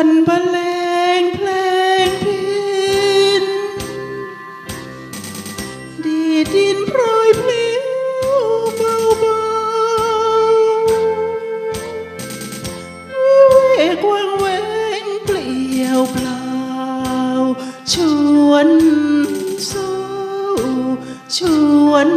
ันบรรเลงเพลงพิน ดีดินพปรยพลิ้วเบาเบาเวกวางเวงเปลี่ยวเปล่า ชวนเศร้าชวน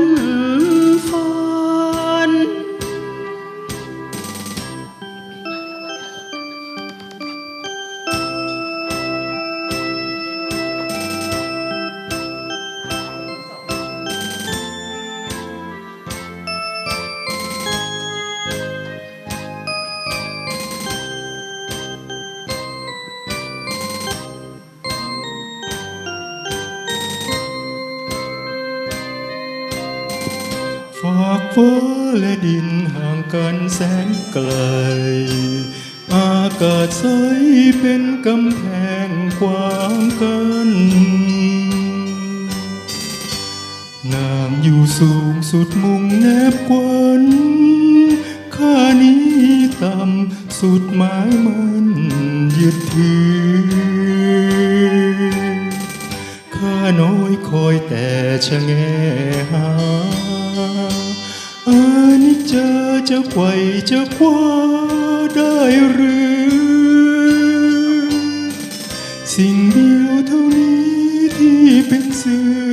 และดินห่างกันแสนไกล อากาศใสเป็นกำแพงขวางกันนางอยู่สูงสุดมุงแนบกวนข้านี้ต่ำสุดหมายมันยึดถือข้าน้อยคอยแต่ชะแงหา นิจจาจะไขว่จะคว้าได้หรือ สิ่งเดียวเท่านี้ที่เป็นสื่อ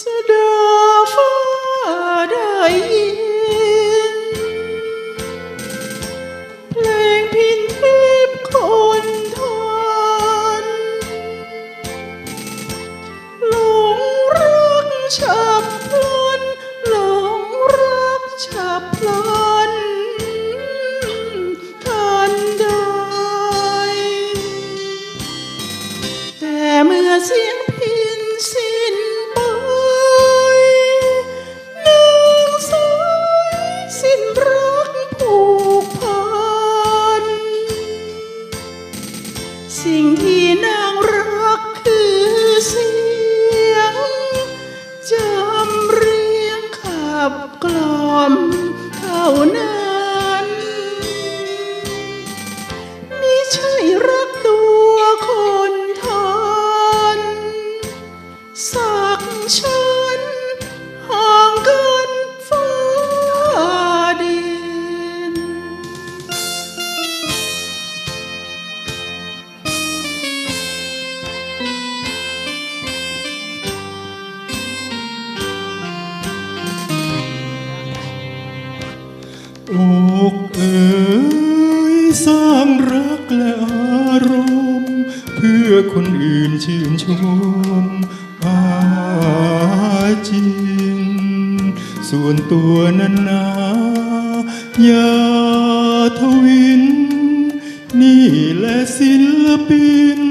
สดาฟ้าได้ยินเพลงพินทิพย์คนทนหลงรักฉับพลันหลงรักฉับพลันทันใดแต่เมื่อเสียงพิ ขับ อกเอ๋ยสร้างรักและอารมณ์ เพื่อคนอื่นชื่นชมอาจริง ส่วนตัวนั้นนาอย่าทวิน นี่และศิลปิน